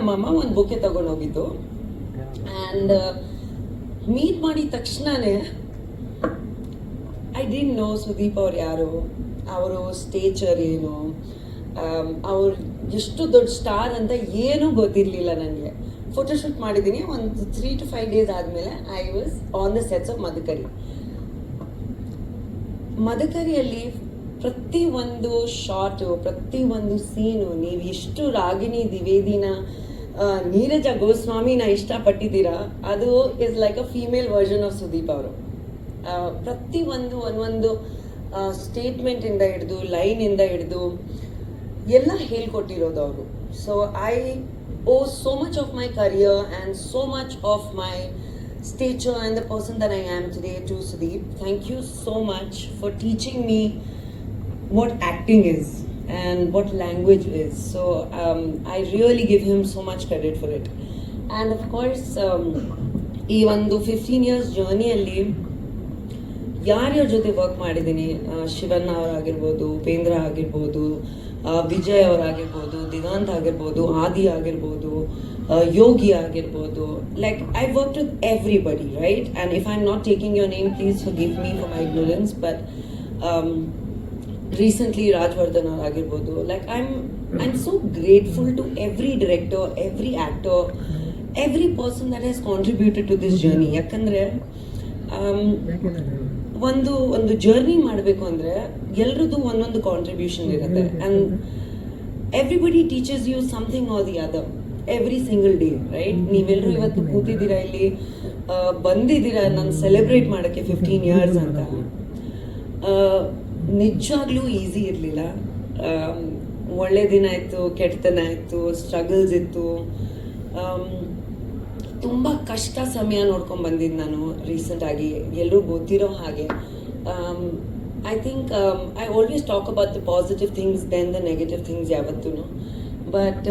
ನಮ್ಮಮ್ಮ ಒಂದು bouquet ತಗೊಂಡೋಗಿದ್ದು and meet ಮಾಡಿದ ತಕ್ಷಣನೇ ಐ ಡಿಂಟ್ ನೋ ಸುದೀಪ್ ಅವ್ರು ಯಾರು, ಅವರು ಸ್ಟೇಚರ್ ಏನು ಅವ್ರು ಎಷ್ಟು ದೊಡ್ಡ ಸ್ಟಾರ್ ಅಂತ ಏನೂ ಗೊತ್ತಿರಲಿಲ್ಲ ನನಗೆ ಫೋಟೋಶೂಟ್ ಮಾಡಿದ್ದೀನಿ, ಒಂದು ತ್ರೀ ಟು ಫೈವ್ ಡೇಸ್ ಆದಮೇಲೆ I was on the sets of Madakari ಮದಕರಿಯಲ್ಲಿ ಪ್ರತಿ ಒಂದು ಶಾರ್ಟು ಪ್ರತಿ ಒಂದು ಸೀನು ನೀವು ಎಷ್ಟು ರಾಗಿಣಿ ದ್ವಿವೇದಿನ ನೀರಜ ಗೋಸ್ವಾಮಿನ ಇಷ್ಟಪಟ್ಟಿದ್ದೀರಾ? ಅದು is like a female version of Sudeep ಅವರು. ಪ್ರತಿ ಒಂದು ಒಂದೊಂದು ಸ್ಟೇಟ್ಮೆಂಟಿಂದ ಹಿಡಿದು ಲೈನಿಂದ ಹಿಡಿದು ಎಲ್ಲ ಹೇಳ್ಕೊಟ್ಟಿರೋದು ಅವರು. So I owe so much of my career and so much of my stature and the person than I am today to Sudeep. Thank you so much for teaching me what acting is. And what language is. So um, I really give him so much credit for it. And of course, um, ಈ ಒಂದು fifteen years ಜರ್ನಿಯಲ್ಲಿ ಯಾರ್ಯಾರ ಜೊತೆ work ಮಾಡಿದ್ದೀನಿ ಶಿವಣ್ಣ ಅವರಾಗಿರ್ಬೋದು ಉಪೇಂದ್ರ ಆಗಿರ್ಬೋದು ವಿಜಯ್ ಅವರಾಗಿರ್ಬೋದು ದಿಗಾಂತ್ ಆಗಿರ್ಬೋದು ಆದಿ ಆಗಿರ್ಬೋದು ಯೋಗಿ ಆಗಿರ್ಬೋದು like I work with everybody right and if I am not taking your name please give me for my ignorance but recently Rajavardhan ಅವರಾಗಿರ್ಬೋದು like I am I am so grateful to every director every actor every person that has contributed to this journey ಯಾಕಂದರೆ ಒಂದು ಒಂದು journey ಮಾಡಬೇಕು ಅಂದರೆ ಎಲ್ರದ್ದು ಒಂದೊಂದು contribution ಇರುತ್ತೆ. And everybody teachers you something are the other every single day right ನೀವೆಲ್ಲರೂ ಇವತ್ತು ಕೂತಿದ್ದೀರಾ ಇಲ್ಲಿ? ಬಂದಿದ್ದೀರಾ? ನಾನು ಸೆಲೆಬ್ರೇಟ್ ಮಾಡೋಕ್ಕೆ ಫಿಫ್ಟೀನ್ ಇಯರ್ಸ್ ಅಂತ. ನಿಜವಾಗ್ಲೂ ಈಸಿ ಇರಲಿಲ್ಲ. ಒಳ್ಳೆ ದಿನ ಇತ್ತು ಕೆಟ್ಟತನ ಇತ್ತು ಸ್ಟ್ರಗಲ್ಸ್ ಇತ್ತು. ತುಂಬ ಕಷ್ಟ ಸಮಯ ನೋಡ್ಕೊಂಡು ಬಂದಿದ್ದು ನಾನು ರೀಸೆಂಟಾಗಿ ಎಲ್ಲರೂ ಗೊತ್ತಿರೋ ಹಾಗೆ. I think I always talk about the positive things then the negative things ಯಾವತ್ತೂ ಬಟ್